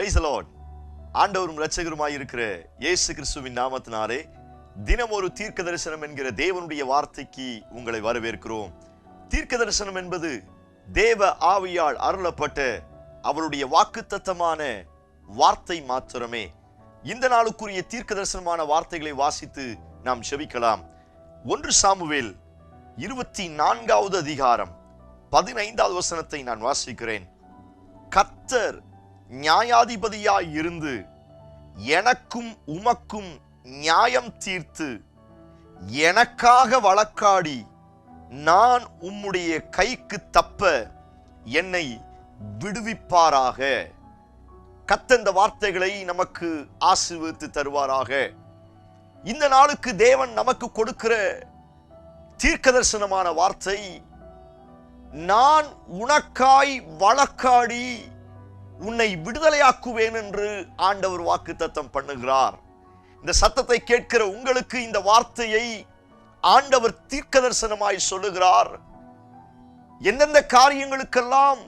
Price Lord ஆண்டவரும் ரட்சகருமாய் இருக்கிற இயேசு கிறிஸ்துவின் நாமத்தினாலே தினம் ஒரு தீர்க்க தரிசனம் என்கிற தேவனுடைய வார்த்தைக்கு உங்களை வரவேற்கிறோம். தீர்க்க தரிசனம் என்பது தேவ ஆவியால் அருளப்பட்ட அவருடைய வாக்குத்தத்தமான வார்த்தை மாத்திரமே. இந்த நாளுக்குரிய தீர்க்க தரிசனமான வார்த்தைகளை வாசித்து நாம் செபிக்கலாம். ஒன்று சாமுவேல் இருபத்தி நான்காவது அதிகாரம் பதினைந்தாவது வசனத்தை நான் வாசிக்கிறேன். கத்தர் நியாயாதிபதியாய் இருந்து எனக்கும் உமக்கும் நியாயம் தீர்த்து எனக்காக வழக்காடி நான் உம்முடைய கைக்கு தப்ப என்னை விடுவிப்பாராக. கத்தந்த வார்த்தைகளை நமக்கு ஆசிர்வித்து தருவாராக. இந்த நாளுக்கு தேவன் நமக்கு கொடுக்கிற தீர்க்க தரிசனமான வார்த்தை நான் உனக்காய் வழக்காடி உன்னை விடுதலையாக்குவேன் என்று ஆண்டவர் வாக்கு தத்தம் பண்ணுகிறார். இந்த சத்தத்தை கேட்கிற உங்களுக்கு இந்த வார்த்தையை ஆண்டவர் தீர்க்கதர்சனமாய் சொல்லுகிறார். எந்தெந்த காரியங்களுக்கெல்லாம்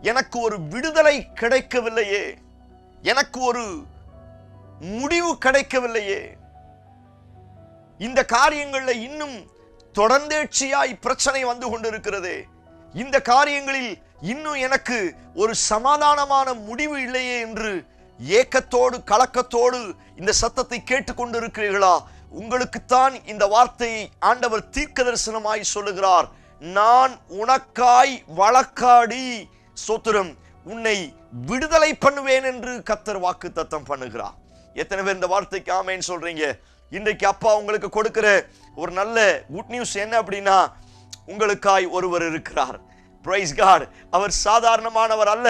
எனக்கு ஒரு விடுதலை கிடைக்கவில்லையே எனக்கு ஒரு முடிவு கிடைக்கவில்லையே இந்த காரியங்கள்ல இன்னும் தொடர்ந்தேட்சியாய் பிரச்சனை வந்து கொண்டிருக்கிறதே இந்த காரியங்களில் இன்னும் எனக்கு ஒரு சமாதானமான முடிவு இல்லையே என்று ஏக்கத்தோடு கலக்கத்தோடு இந்த சத்தத்தை கேட்டுக்கொண்டிருக்கிறீர்களா உங்களுக்குத்தான் இந்த வார்த்தையை ஆண்டவர் தீர்க்க தரிசனமாய் சொல்லுகிறார். நான் உனக்காய் வழக்காடி. சோத்திரம் உன்னை விடுதலை பண்ணுவேன் என்று கத்தர் வாக்கு தத்தம் பண்ணுகிறார். எத்தனை பேர் இந்த வார்த்தைக்கு ஆமேன்னு சொல்றீங்க? இன்றைக்கு அப்பா உங்களுக்கு கொடுக்கிற ஒரு நல்ல குட் நியூஸ் என்ன அப்படின்னா உங்களுக்காய் ஒருவர் இருக்கிறார். பிரைஸ் காட் அவர் சாதாரணமானவர் அல்ல.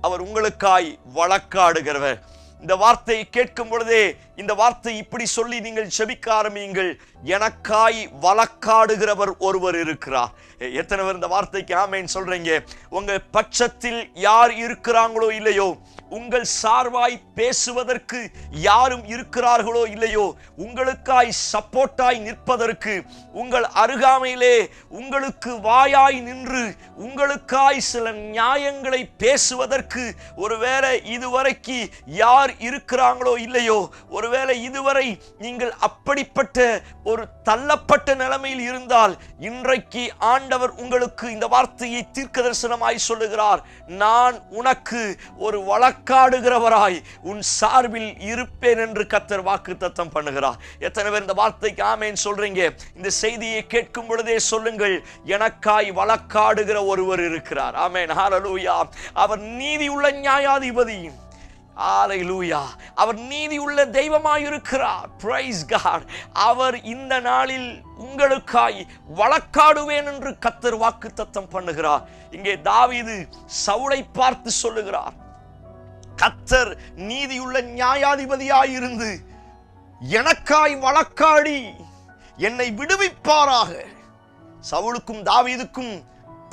அவர் உங்களுக்காய் வழக்காடுகிறவர். இந்த வார்த்தையை கேட்கும் பொழுதே இந்த வார்த்தை இப்படி சொல்லி நீங்கள் செபிக்க ஆரம்பியுங்கள். எனக்காய் வழக்காடுகிறவர் ஒருவர் இருக்கிறார். எத்தனை பேர் இந்த வார்த்தைக்கு ஆமைன்னு சொல்றீங்க? உங்க பட்சத்தில் யார் இருக்கிறாங்களோ இல்லையோ உங்கள் சார்பாய் பேசுவதற்கு யாரும் இருக்கிறார்களோ இல்லையோ உங்களுக்காய் சப்போர்ட்டாய் நிற்பதற்கு உங்கள் அருகாமையிலே உங்களுக்கு வாயாய் நின்று உங்களுக்காய் சில நியாயங்களை பேசுவதற்கு ஒருவேளை இதுவரைக்கு யார் இருக்கிறாங்களோ இல்லையோ ஒருவேளை இதுவரை நீங்கள் அப்படிப்பட்ட ஒரு தள்ளப்பட்ட நிலைமையில் இருந்தால் இன்றைக்கு ஆண்டவர் உங்களுக்கு இந்த வார்த்தையை தீர்க்க தரிசனமாய் சொல்லுகிறார் நான் உனக்கு ஒரு வழக்காடுகிறவராய் உன் சார்பில் இருப்பேன் என்று கத்தர் வாக்கு தத்தம் பண்ணுகிறார். எத்தனை பேர் இந்த வார்த்தைக்கு ஆமேன் சொல்றீங்க? இந்த செய்தியை கேட்கும் பொழுதே சொல்லுங்கள் எனக்காய் வழக்காடுகிற ஒருவர் இருக்கிறார். ஆமேன். ஹாலலூயா அவர் நீதி உள்ள நியாயாதிபதி ஹalleluya. அவர் நீதி உள்ள தெய்வமாயிருக்கிறார். பிரைஸ் காட் அவர் இந்த நாளில் உங்களுக்காய் வழக்காடுவேன் என்று கத்தர் வாக்கு தத்தம் பண்ணுகிறார். இங்கே தாவிது சவுளை பார்த்து சொல்லுகிறார். கத்தர் நீதியுள்ள நியாயாதிபதியாயிருந்து எனக்காய் வழக்காடி என்னை விடுவிப்பாராக. சவுளுக்கும் தாவீதுக்கும்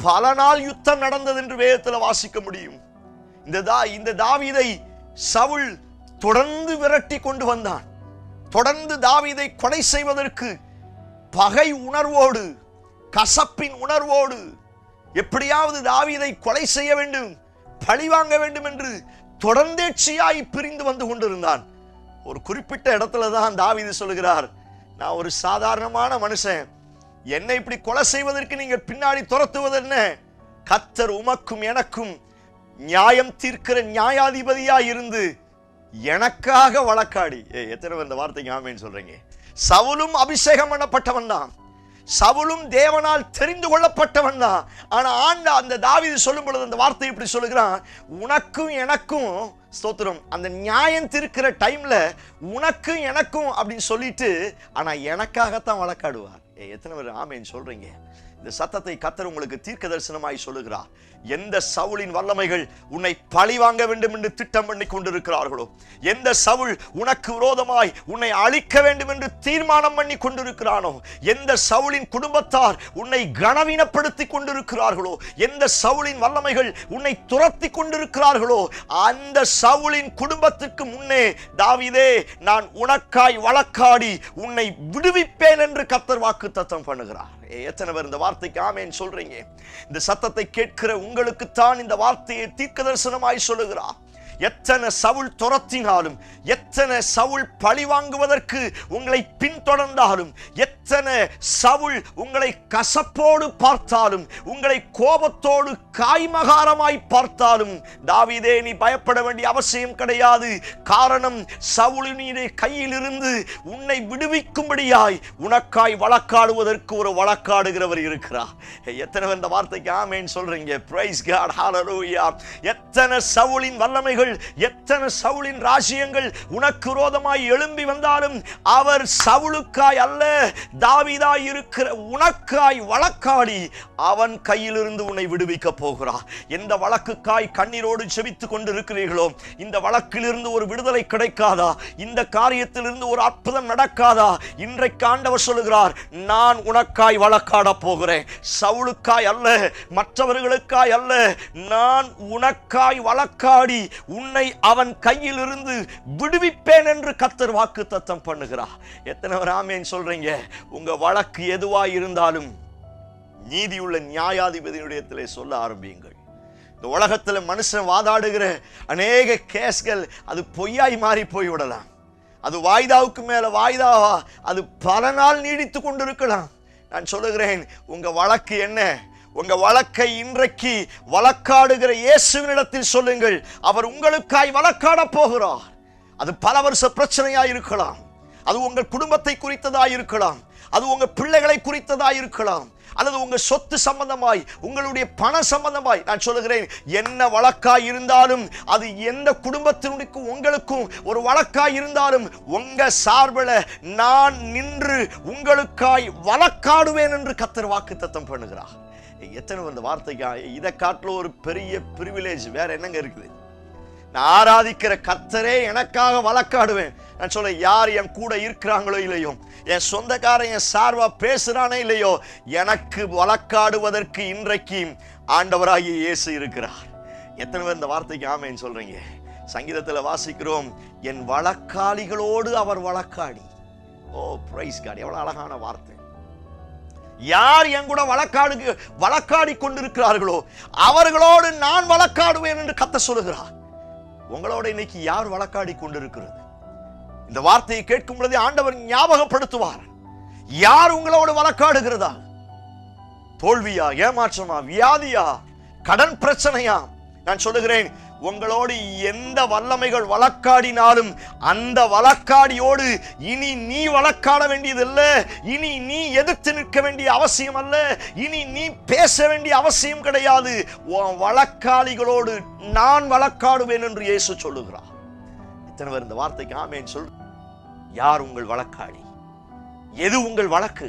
பல நாள் யுத்தம் நடந்தது என்று வேதத்தில் வாசிக்க முடியும். இந்த தா இந்த தாவீதை சவுல் தொடர்ந்து விரட்டி கொண்டு வந்தான். தொடர்ந்து தாவீதை கொலை செய்வதற்கு பகை உணர்வோடு கசப்பின் உணர்வோடு எப்படியாவது தாவீதை கொலை செய்ய வேண்டும் பழி வாங்க வேண்டும் என்று தொடர்ந்தேட்சியாய் பிரிந்து வந்து கொண்டிருந்தான். ஒரு குறிப்பிட்ட இடத்துல தான் தாவிது சொல்லுகிறார் நான் ஒரு சாதாரணமான மனுஷன். என்னை இப்படி கொலை செய்வதற்கு நீங்கள் பின்னாடி துரத்துவது என்ன? கத்தர் உமக்கும் எனக்கும் நியாயம் தீர்க்கிற நியாயாதிபதியா இருந்து எனக்காக வழக்காடி. ஏ எத்தனை இந்த வார்த்தைக்கு ஆமேன்னு சொல்றீங்க? சவுலும் அபிஷேகம் பண்ணப்பட்டவன் தான். சவுலும் தேவனால் தெரிந்து கொள்ளப்பட்டவன் தான். ஆனா ஆண்டா அந்த தாவிது சொல்லும் பொழுது அந்த வார்த்தை இப்படி சொல்லுகிறான் உனக்கும் எனக்கும் ஸ்தோத்திரம் அந்த நியாயம் திருக்கிற டைம்ல உனக்கும் எனக்கும் அப்படின்னு சொல்லிட்டு ஆனா எனக்காகத்தான் வழக்காடுவார். எத்தனை பேர் ஆமேன்னு சொல்றீங்க? இந்த சத்தத்தை கத்தர் உங்களுக்கு தீர்க்க தரிசனமாய் சொல்லுகிறார். எந்த சவுளின் வல்லமைகள் உன்னை பழி வாங்க வேண்டும் என்று திட்டம் பண்ணி கொண்டிருக்கிறார்களோ? எந்த சவுள் உனக்கு விரோதமாய் உன்னை அழிக்க வேண்டும் என்று தீர்மானம் பண்ணி கொண்டிருக்கிறானோ? எந்த சவுளின் குடும்பத்தார் உன்னை கனவீனப்படுத்தி கொண்டிருக்கிறார்களோ? எந்த சவுளின் வல்லமைகள் உன்னை துரத்தி கொண்டிருக்கிறார்களோ? அந்த சவுளின் குடும்பத்துக்கு முன்னே தாவிதே நான் உனக்காய் வழக்காடி உன்னை விடுவிப்பேன் என்று கத்தர் வாக்கு தத்தம் பண்ணுகிறார் எத்தனை பேர் இந்த வார்த்தைக்கு ஆமேன் சொல்றீங்க? இந்த சத்தத்தை கேட்கிற உங்களுக்குத்தான் இந்த வார்த்தையை தீர்க்க தரிசனமாய் சொல்லுகிறார். எத்தனை சவுள் துரத்தினாலும் எத்தனை சவுள் பழி வாங்குவதற்கு உங்களை பின்தொடர்ந்தாலும் எத்தனை சவுள் உங்களை கசப்போடு பார்த்தாலும் உங்களை கோபத்தோடு காய்மகாரமாய் பார்த்தாலும் தாவிதே நீ பயப்பட வேண்டிய அவசியம் கிடையாது. காரணம் சவுளினுடைய கையிலிருந்து உன்னை விடுவிக்கும்படியாய் உனக்காய் வழக்காடுவதற்கு ஒரு வழக்காடுகிறவர் இருக்கிறார். எத்தனை இந்த வார்த்தைக்கு ஆமேன்னு சொல்றீங்க? பிரைஸ் காட் ஹalleluya எத்தனை சவுளின் வல்லமைகள் எத்தனை சவுளின் ராஜ்யங்கள் உனக்கு விரோதமாய் எழும்பி வந்தாலும் அவர் சவுளுக்காய் அல்ல தாவிதாய் இருக்கிற உனக்காய் வழக்காடி அவன் கையிலிருந்து உன்னை விடுவிக்க போகிறார் எந்த வழக்குக்காய் கண்ணீரோடு செபித்துக் கொண்டிருக்கிறீர்களோ இந்த வழக்கிலிருந்து ஒரு விடுதலை கிடைக்காதா? இந்த காரியத்திலிருந்து ஒரு அற்புதம் நடக்காதா? இன்றைக்கு ஆண்டவர் சொல்லுகிறார் நான் உனக்காய் வழக்காட போகிறேன். சவுளுக்காய் அல்ல மற்றவர்களுக்காய் அல்ல நான் உனக்காய் வழக்காடி உன்னை அவன் கையில் இருந்து விடுவிப்பேன் என்று கத்தர் வாக்கு தத்தம் பண்ணுகிறார். எத்தனை ராமேன் சொல்றீங்க? உங்க வழக்கு எதுவாய் இருந்தாலும் நீதியுள்ள நியாயாதிபதியுடையத்திலே சொல்ல ஆரம்பியுங்கள். இந்த உலகத்தில் மனுஷன் வாதாடுகிற அநேக கேஸ்கள் அது பொய்யாய் மாறி போய் விடலாம் அது வாய்தாவுக்கு மேலே வாய்தாவா அது பல நாள் நீடித்து கொண்டிருக்கலாம். நான் சொல்லுகிறேன் உங்கள் வழக்கு என்ன? உங்க வழக்கை இன்றைக்கு வழக்காடுகிற இயேசுவினிடத்தில் சொல்லுங்கள். அவர் உங்களுக்காய் வழக்காட போகிறார். அது பல வருஷ பிரச்சனையா இருக்கலாம். அது உங்கள் குடும்பத்தை குறித்ததா இருக்கலாம். அது உங்க பிள்ளைகளை குறித்ததா இருக்கலாம். அல்லது உங்க சொத்து சம்பந்தமாய் உங்களுடைய பண சம்பந்தமாய் நான் சொல்லுகிறேன் என்ன வழக்காய் இருந்தாலும் அது எந்த குடும்பத்தினுடைய உங்களுக்கும் ஒரு வழக்காய் இருந்தாலும் உங்க சார்பில் நான் நின்று உங்களுக்காய் வழக்காடுவேன் என்று கத்தர் வாக்கு தத்தம் பண்ணுகிறார். எத்தனை இந்த வார்த்தைக்கா இதை காட்டில் ஒரு பெரிய பிரிவிலேஜ் வேற என்னங்க இருக்குது? நான் ஆராதிக்கிற கத்தரே எனக்காக வழக்காடுவேன். நான் சொல்ல யார் என் கூட இருக்கிறாங்களோ இல்லையோ என் சொந்தக்காரன் என் சார்பா பேசுறானே இல்லையோ எனக்கு வழக்காடுவதற்கு இன்றைக்கு ஆண்டவராகிய இயேசு இருக்கிறார். எத்தனை பேர் இந்த வார்த்தைக்கு ஆமைன்னு சொல்றீங்க? சங்கீதத்தில் வாசிக்கிறோம் என் வழக்காளிகளோடு அவர் வழக்காடி. ஓ பிரைஸ் கார்டு எவ்வளோ அழகான வார்த்தை. யார் என் கூட வழக்காடு வழக்காடி கொண்டிருக்கிறார்களோ அவர்களோடு நான் வழக்காடுவேன் என்று கத்த சொல்லுகிறார். உங்களோட இன்னைக்கு யார் வழக்காடி கொண்டிருக்கிறது? இந்த வார்த்தையை கேட்கும் பொழுது ஆண்டவர் ஞாபகப்படுத்துவார். யார் உங்களோடு வழக்காடுகிறதா? தோல்வியா ஏமாற்றமா வியாதியா கடன் பிரச்சனையா? நான் சொல்லுகிறேன் உங்களோடு எந்த வல்லமைகள் வழக்காடினாலும் அந்த வழக்காடியோடு இனி நீ வழக்காட வேண்டியதில்லை. இனி நீ எதிர்த்து நிற்க வேண்டிய அவசியம் அல்ல இனி நீ பேச வேண்டிய அவசியம் கிடையாது. உன் வழக்காளிகளோடு நான் வழக்காடுவேன் என்று இயேசு சொல்லுகிறார். இத்தனை பேர் இந்த வார்த்தைக்கு ஆமேன் சொல். யார் உங்கள் வழக்காளி? எது உங்கள் வழக்கு?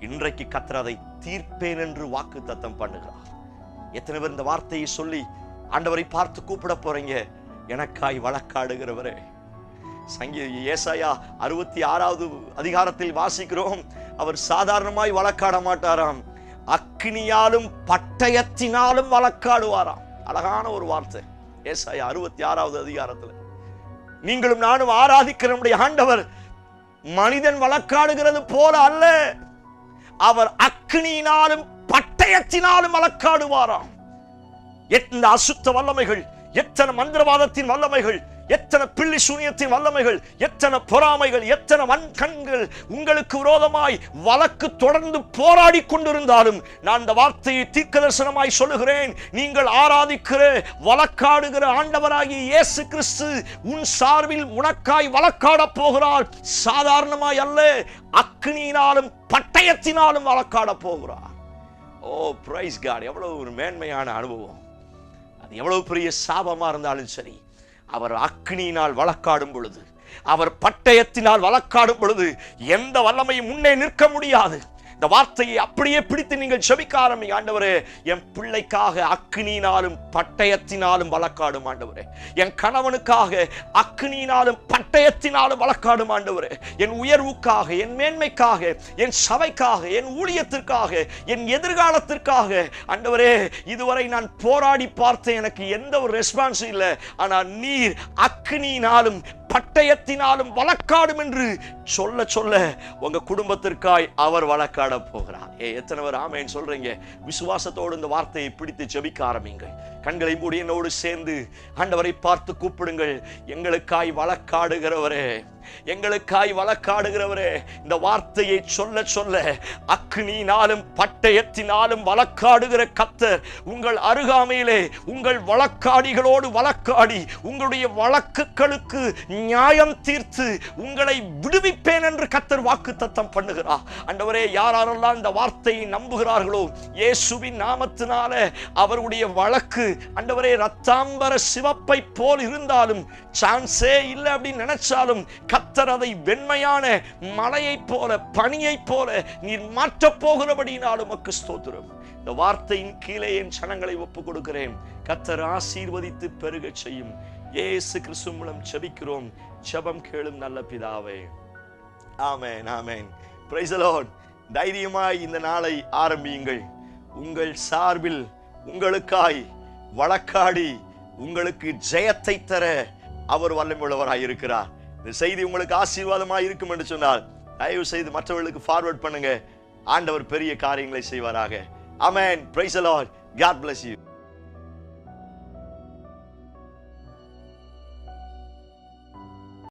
இன்றைக்கு கத்திரதை தீர்ப்பேன் என்று வாக்கு தத்தம் பண்ணுகிறார். எத்தனை பேர் இந்த வார்த்தையை சொல்லி ஆண்டவரை பார்த்து கூப்பிட போறீங்க. எனக்காய் வழக்காடுகிறவரே. சங்கீ ஏசாயா அறுபத்தி ஆறாவது அதிகாரத்தில் வாசிக்கிறோம். அவர் சாதாரணமாய் வழக்காட மாட்டாராம். அக்னியாலும் பட்டயத்தினாலும் வழக்காடுவாராம். அழகான ஒரு வார்த்தை. ஏசாயா அறுபத்தி ஆறாவது அதிகாரத்தில். நீங்களும் நானும் ஆராதிக்கிற நம்முடைய ஆண்டவர் மனிதன் வழக்காடுகிறது போல அல்ல. அவர் அக்னியினாலும் பட்டயத்தினாலும் வழக்காடுவாராம். இந்த அசுத்த வல்லமைகள் எத்தனை மந்திரவாதத்தின் வல்லமைகள் எத்தனை பிள்ளி சூனியத்தின் வல்லமைகள் எத்தனை பொறாமைகள் எத்தனை வன்கண்கள் உங்களுக்கு விரோதமாய் வழக்கு தொடர்ந்து போராடி கொண்டிருந்தாலும் நான் இந்த வார்த்தையை தீர்க்க தரிசனமாய் சொல்லுகிறேன். நீங்கள் ஆராதிக்கிற வழக்காடுகிற ஆண்டவராகிய இயேசு கிறிஸ்து உன் சார்பில் உனக்காய் வழக்காட போகிறார். சாதாரணமாய் அல்ல அக்னியினாலும் பட்டயத்தினாலும் வழக்காட போகிறார். ஓ பிரைஸ் காட் எவ்வளவு ஒரு மேன்மையான அனுபவம். அது எவ்வளவு பெரிய சாபமா இருந்தாலும் சரி அவர் அக்னியினால் வழக்காடும் பொழுது அவர் பட்டயத்தினால் வழக்காடும் பொழுது எந்த வல்லமையும் முன்னே நிற்க முடியாது. இந்த வார்த்தையை அப்படியே பிடித்து நீங்கள் செபிக்க ஆரம்பிங்க. ஆண்டவரே என் பிள்ளைக்காக அக்னியினாலும் பட்டயத்தினாலும் வழக்காடும் ஆண்டவரே. என் கணவனுக்காக அக்னியினாலும் பட்டயத்தினாலும் வழக்காடும் ஆண்டவரே. என் உயர்வுக்காக என் மேன்மைக்காக என் சபைக்காக என் ஊழியத்திற்காக என் எதிர்காலத்திற்காக. ஆண்டவரே இதுவரை நான் போராடி பார்த்தேன் எனக்கு எந்த ஒரு ரெஸ்பான்ஸும் இல்லை. ஆனால் நீர் அக்னியினாலும் பட்டயத்தினாலும் வழக்காடும் என்று சொல்ல சொல்ல உங்க குடும்பத்திற்காய் அவர் வழக்காட போகிறார். ஏ எத்தனை பேர் ஆமேன்னு சொல்றீங்க? விசுவாசத்தோடு இந்த வார்த்தையை பிடித்து ஜெபிக்க ஆரம்பிங்கள் கண்களை மூடி என்னோடு சேர்ந்து ஆண்டவரை பார்த்து கூப்பிடுங்கள். எங்களுக்காய் வழக்காடுகிறவரே. எங்களுக்காய் வழக்காடுகிறவரே இந்த வார்த்தையை சொல்ல சொல்ல அக்னியினாலும் பட்டயத்தினாலும் வழக்காடுகிற கத்தர் உங்கள் அருகாமையிலே உங்கள் வழக்காடிகளோடு வழக்காடி உங்களுடைய வழக்குகளுக்கு நியாயம் தீர்த்து உங்களை விடுவிப்பேன் என்று கத்தர் வாக்கு தத்தம் பண்ணுகிறார். அண்டவரே யாரெல்லாம் இந்த வார்த்தையை நம்புகிறார்களோ இயேசுவின் நாமத்தினால அவருடைய வழக்கு அண்டவரே ரத்தாம்பர சிவப்பை போல் இருந்தாலும் சான்ஸே இல்லை அப்படின்னு நினைச்சாலும் கத்தர் அதை வெண்மையான மலையைப் போல பனியைப் போல நீர் மாற்றப் போகிறபடினாலும் உமக்கு ஸ்தோத்திரம். இந்த வார்த்தையின் கீழே என் சனங்களை ஒப்புக் கொடுக்கிறேன் கத்தர் ஆசீர்வதித்து பெருகச் செய்யும். ஏசு கிறிஸ்து மூலம் செபிக்கிறோம் ஜெபம் கேளும் நல்ல பிதாவே. ஆமேன் ஆமேன். பிரைசலோன் தைரியமாய் இந்த நாளை ஆரம்பியுங்கள். உங்கள் சார்பில் உங்களுக்காய் வழக்காடி உங்களுக்கு ஜெயத்தை தர அவர் வல்லமுள்ளவராய் இருக்கிறார் இந்த செய்தி உங்களுக்கு ஆசீர்வாதமாக இருக்கும் என்று சொன்னால் தயவு செய்து மற்றவர்களுக்கு ஃபார்வர்ட் பண்ணுங்க. ஆண்டவர் பெரிய காரியங்களை செய்வாராக. Amen praise Lord God bless you